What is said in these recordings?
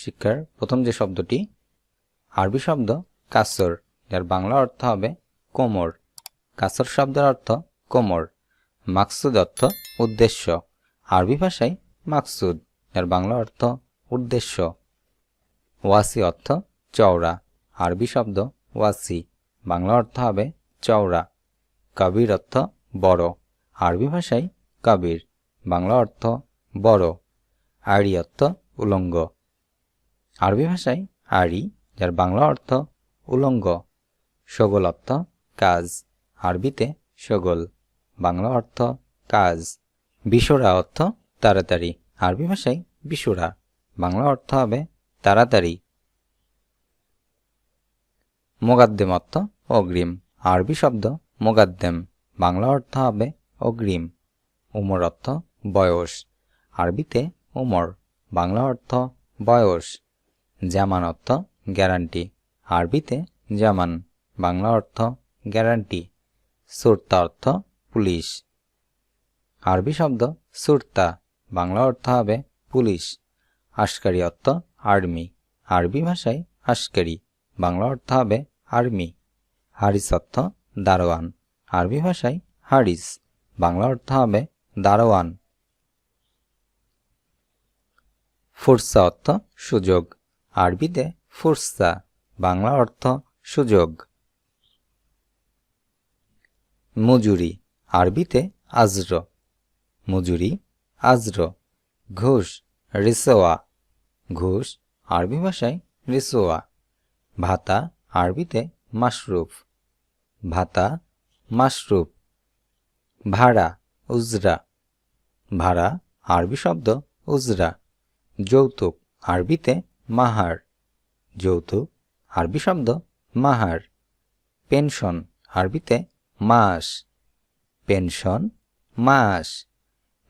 শিক্ষার প্রথম যে শব্দটি, আরবি শব্দ কাসর, যার বাংলা অর্থ হবে কোমর। কাসর শব্দের অর্থ কোমর, মাকসুদ অর্থ উদ্দেশ্য। আরবি ভাষায় মাকসুদ, যার বাংলা অর্থ উদ্দেশ্য। ওয়াসি অর্থ চওড়া, আরবি শব্দ ওয়াসি, বাংলা অর্থ হবে চওড়া। কবির অর্থ বড়, আরবি ভাষায় কবির, বাংলা অর্থ বড়। আড়ি অর্থ উলঙ্গ। আরবি ভাষায় আড়ি যার বাংলা অর্থ উলঙ্গ, সগোল অর্থ কাজ, আরবিতে সগোল, বাংলা অর্থ কাজ, বিশোরা অর্থ তাড়াতাড়ি, আরবি ভাষায় বিশোরা, বাংলা অর্থ হবে তাড়াতাড়ি। মোগাদ্দেম অর্থ অগ্রিম, আরবি শব্দ মোগাদ্দেম, বাংলা অর্থ হবে অগ্রিম। উমর অর্থ বয়স, আরবিতে উমর, বাংলা অর্থ বয়স। জামান অর্থ গ্যারান্টি। আরবিতে জামান, বাংলা অর্থ গ্যারান্টি। সুরতা অর্থ পুলিশ। আরবি শব্দ সুরতা, বাংলা অর্থ হবে পুলিশ। আশকারি অর্থ আর্মি। আরবি ভাষায় আশকারি, বাংলা অর্থ হবে আর্মি। হারিস অর্থ দারোয়ান। আরবি ভাষায় হারিস, বাংলা অর্থ হবে দারোয়ান। ফুরসা অর্থ সুযোগ। আরবিতে ফুরসা, বাংলা অর্থ সুযোগ। মজুরি, আরবিতে আজর। মজুরি, আজর, ঘুষ রিসোয়া ঘুষ, আরবি ভাষায় রিসোয়া ভাতা, আরবিতে মাশরুফ। ভাতা, মাশরুফ। ভাড়া, উজরা। ভাড়া, আরবি শব্দ উজরা। যৌতুক, আরবিতে মাহার যৌতুক আরবি শব্দ, মাহার। পেনশন আরবিতে মাস। পেনশন, মাস।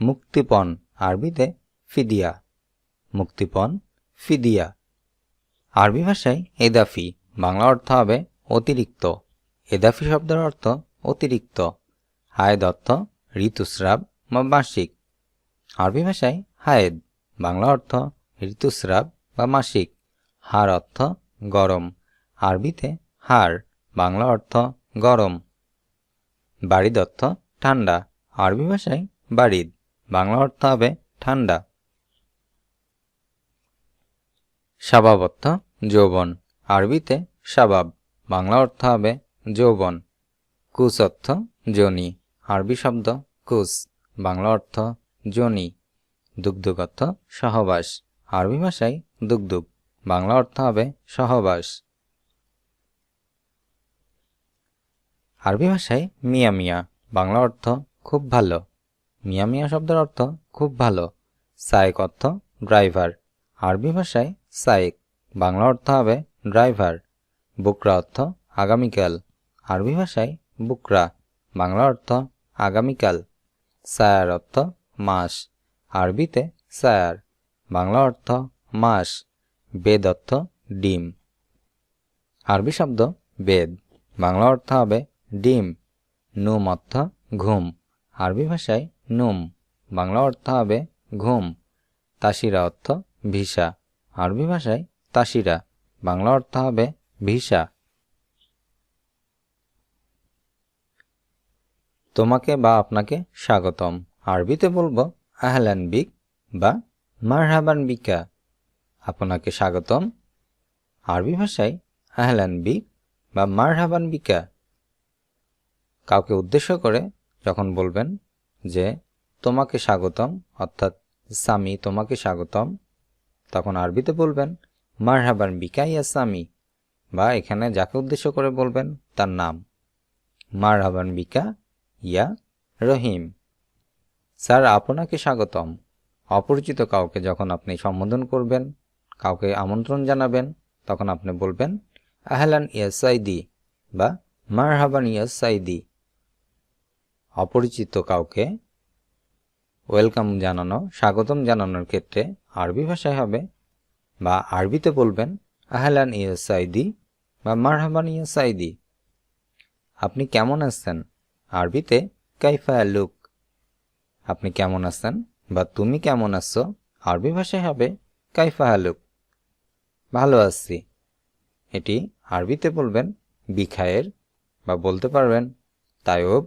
মুক্তিপণ আরবিতে ফিদিয়া। মুক্তিপণ, ফিদিয়া। আরবি ভাষায় এদাফি, বাংলা অর্থ হবে অতিরিক্ত। এদাফি শব্দের অর্থ অতিরিক্ত। হায়েদ অর্থ ঋতুস্রাব বা মাসিক আরবি ভাষায় হায়েদ, বাংলা অর্থ ঋতুস্রাব বা মাসিক। হার অর্থ গরম। আরবিতে হার, বাংলা অর্থ গরম। বাড়িদ অর্থ ঠান্ডা। আরবি ভাষায় বাড়িদ বাংলা অর্থ হবে ঠান্ডা। স্বভাব অর্থ যৌবন। আরবিতে স্বভাব, বাংলা অর্থ হবে যৌবন। কুস অর্থ জনি। আরবি শব্দ কুস, বাংলা অর্থ জনি। অর্থ সহবাস। আরবি ভাষায় দুগ্ধুক বাংলা অর্থ হবে সহবাস। আরবি ভাষায় মিয়া মিয়া। বাংলা অর্থ খুব ভালো। মিয়া মিয়া শব্দের অর্থ খুব ভালো। সায়েক অর্থ ড্রাইভার। আরবি ভাষায় সায়েক। বাংলা অর্থ হবে ড্রাইভার। বুকরা অর্থ আগামীকাল। আরবি ভাষায় বুকরা। বাংলা অর্থ আগামীকাল। সায়ার অর্থ মাস। আরবিতে সায়ার। বাংলা অর্থ মাস, বেদ অর্থ ডিম। আরবি শব্দ বেদ। বাংলা অর্থ হবে ডিম, নুম অর্থ ঘুম। আরবি ভাষায় নুম। বাংলা অর্থ হবে ঘুম। তাসিরা অর্থ ভিসা। আরবি ভাষায় তাসিরা। বাংলা অর্থ হবে ভিসা। তোমাকে বা আপনাকে স্বাগতম। আরবিতে বলব আহলান বিক বা মারহাবান বিকা। আপনাকে স্বাগতম। আরবি ভাষায় আহলান বি বা মারহাবান বিকা কাউকে উদ্দেশ্য করে যখন বলবেন যে, তোমাকে স্বাগতম অর্থাৎ, সামি, তোমাকে স্বাগতম তখন আরবিতে বলবেন, মারহাবান বিকা ইয়া সামি বা এখানে যাকে উদ্দেশ্য করে বলবেন, তার নাম, মারহাবান বিকা ইয়া রহিম স্যার, আপনাকে স্বাগতম। অপরিচিত কাউকে যখন আপনি সম্বোধন করবেন কাউকে আমন্ত্রণ জানাবেন, তখন আপনি বলবেন, আহলান ইয়াসাইদি বা মারহাবান ইয়াসাইদি অপরিচিত কাউকে ওয়েলকাম জানানো, স্বাগতম জানানোর ক্ষেত্রে আরবি ভাষায় হবে বা আরবিতে বলবেন, আহলান ইয়াসাইদি বা মারহাবান ইয়াসাইদি আপনি কেমন আছেন? আরবিতে, কাইফা লুক আপনি কেমন আছেন বা তুমি কেমন আছো? আরবি ভাষায় হবে, কাইফা হালুক ভালো আছি। এটি আরবিতে বলবেন, বিখায়ের, বা বলতে পারবেন তায়ব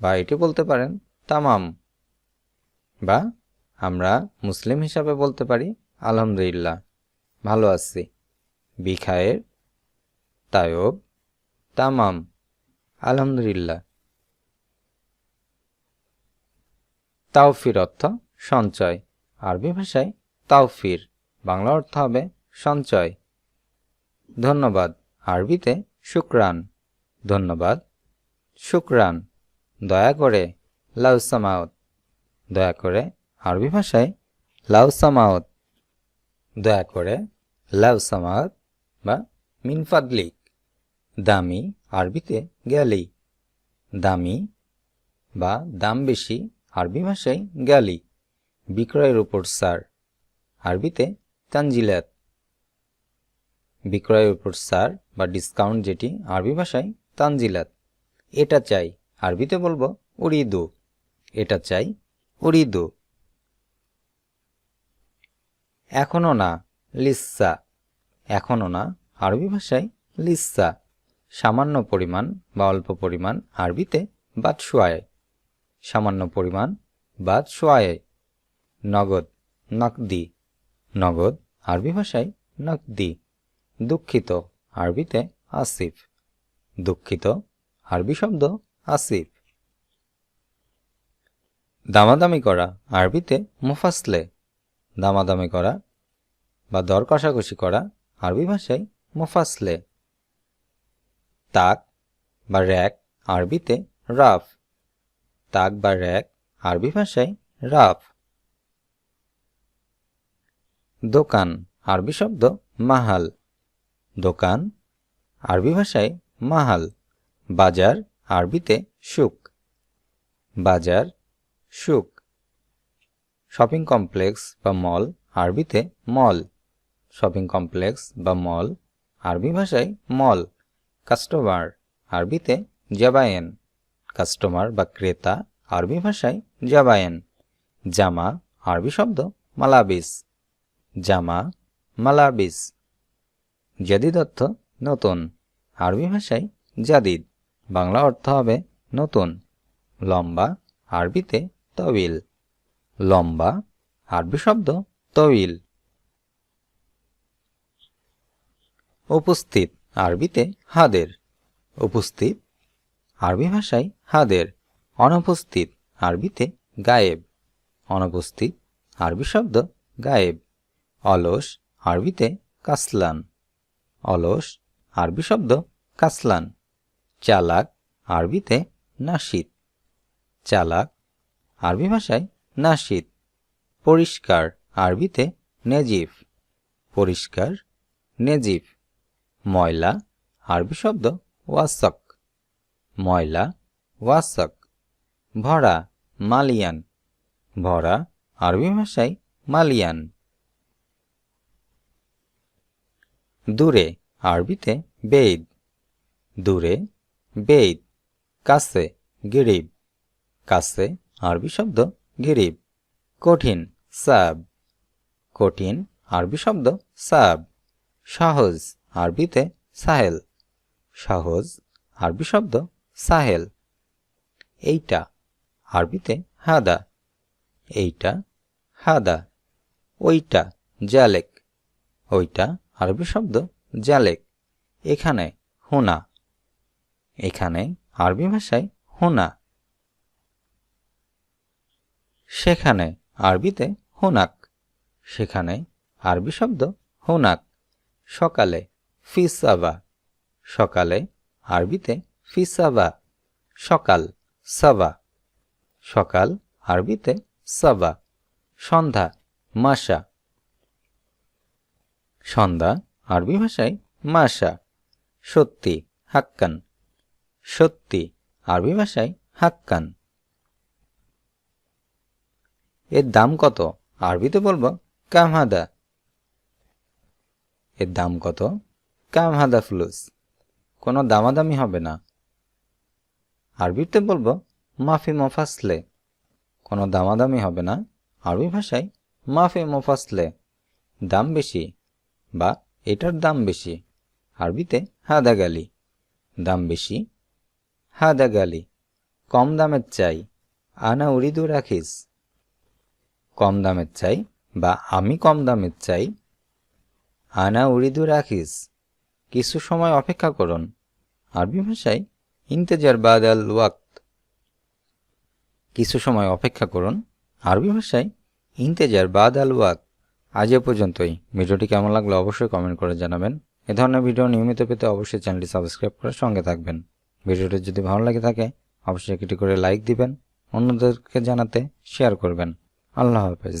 বা এটি বলতে পারেন, তামাম, বা আমরা মুসলিম হিসাবে বলতে পারি, আলহামদুলিল্লাহ, ভালো আছি। বিখায়ের তায়ব তামাম, আলহামদুলিল্লাহ। তাওফির অর্থ সঞ্চয়। আরবি ভাষায় তাওফির, বাংলা অর্থ হবে সঞ্চয়। ধন্যবাদ। আরবিতে শুক্রান। ধন্যবাদ। শুক্রান। দয়া করে লাউসামাউত দয়া করে আরবি ভাষায় লাউসামাউত দয়া করে লাউসামাউত বা মিনফাদলিক দামি আরবিতে গ্যালি। দামি বা দাম বেশি আরবি ভাষায় গ্যালি। বিক্রয়ের উপর সার। আরবিতে তানজিলাত। বিক্রয়ের উপর সার বা ডিসকাউন্ট যেটি আরবি ভাষায় তানজিলাত। এটা চাই। আরবিতে বলব উড়িদু এটা চাই উড়িদু এখনও না লিসা এখনও না, আরবি ভাষায় লিসা সামান্য পরিমাণ বা অল্প পরিমাণ আরবিতে বাদশোয়ায় সামান্য পরিমাণ বাদশোয়ায় নগদ, নকদি। নগদ, আরবি ভাষায় নকদি। দুঃখিত, আরবিতে আসিফ। দুঃখিত, আরবি শব্দ আসিফ। দামাদামি করা, আরবিতে মুফাসলে। দামাদামি করা বা দর কষাকষি করা, আরবি ভাষায় মুফাসলে। তাক বা র্যাক, আরবিতে রাফ। তাক বা র্যাক, আরবি ভাষায় রাফ। দোকান, আরবি শব্দ মাহাল। দোকান, আরবি ভাষায় মাহাল, বাজার, আরবিতে সুক বাজার সুক শপিং কমপ্লেক্স বা মল, আরবিতে মল। শপিং কমপ্লেক্স বা মল, আরবি ভাষায় মল। কাস্টমার, আরবিতে জাবায়েন। কাস্টমার বা ক্রেতা, আরবি ভাষায় জাবায়েন। জামা, আরবি শব্দ মালাবিস। জামা, মালাবিস। জাদিদ অর্থ নতুন। আরবি ভাষায় জাদিদ। বাংলা অর্থ হবে নতুন। লম্বা, আরবিতে তবিল। লম্বা, আরবি শব্দ তবিল। উপস্থিত, আরবিতে হাদের। উপস্থিত, আরবি ভাষায় হাদের। অনুপস্থিত, আরবিতে গায়েব। অনুপস্থিত, আরবি শব্দ গায়েব। অলস, আরবিতে কাসলান। অলস, আরবি শব্দ কাসলান। চালাক, আরবিতে নাশিদ চালাক, আরবি ভাষায় নাশিদ পরিষ্কার, আরবিতে নেজিফ। পরিষ্কার, নেজিফ। ময়লা, আরবি শব্দ ওয়াসক। ময়লা, ওয়াসক। ভরা, মালিয়ান। ভরা, আরবি ভাষায় মালিয়ান। দূরে আরবিতে বেদ দূরে বেদ কাছে গিরিব, কাছে আরবি শব্দ গিরিব, কঠিন সাব, কঠিন আরবি শব্দ সাব, সহজ আরবিতে সাহেল, সহজ আরবি শব্দ সাহেল। এইটা আরবিতে হাদা, এইটা হাদা, ওইটা জালেক, ওইটা আরবি শব্দ জালেক এখানে হোনা, এখানে আরবি ভাষায় হুনা। সেখানে আরবিতে হোনাক, সেখানে আরবি শব্দ হোনাক। সকালে ফিসাবা, সকালে আরবিতে ফিসাবা, সকাল সাবা, সকাল আরবিতে সাবা। সন্ধ্যা মাসা সন্ধ্যা, আরবি ভাষায় মাসা সত্যি, হাক্কান। সত্যি, আরবি ভাষায় হাক্কান। এর দাম কত? আরবিতে বলব, কামহাদা। এর দাম কত? কামহাদা ফ্লুস। কোনো দামাদামি হবে না। আরবিতে বলব, মাফি মফাসলে। কোনো দামাদামি হবে না। আরবি ভাষায়, মাফি মফাসলে। দাম বেশি। বা এটার দাম বেশি। আরবিতে হাদা গালি। দাম বেশি। হাদা গালি। কম দামের চাই। আনা উরিদু রাখিস। কম দামের চাই বা আমি কম দামের চাই। আনা উরিদু রাখিস। কিছু সময় অপেক্ষা করুন। আরবি ভাষায় ইন্তেজার বাদ আল ওয়াক্ত। কিছু সময় অপেক্ষা করুন। আরবি ভাষায় ইন্তেজার বাদ আল ওয়াক্ত। আজ এ পর্যন্তই। ভিডিওটি কেমন লাগল অবশ্যই কমেন্ট করে জানাবেন। এ ধরনের ভিডিও নিয়মিত পেতে অবশ্যই চ্যানেলটি সাবস্ক্রাইব করে সঙ্গে থাকবেন। ভিডিওটি যদি ভালো লাগে থাকে, অবশ্যই একটি করে লাইক দিবেন। অন্যদেরকে জানাতে শেয়ার করবেন। আল্লাহ হাফেজ।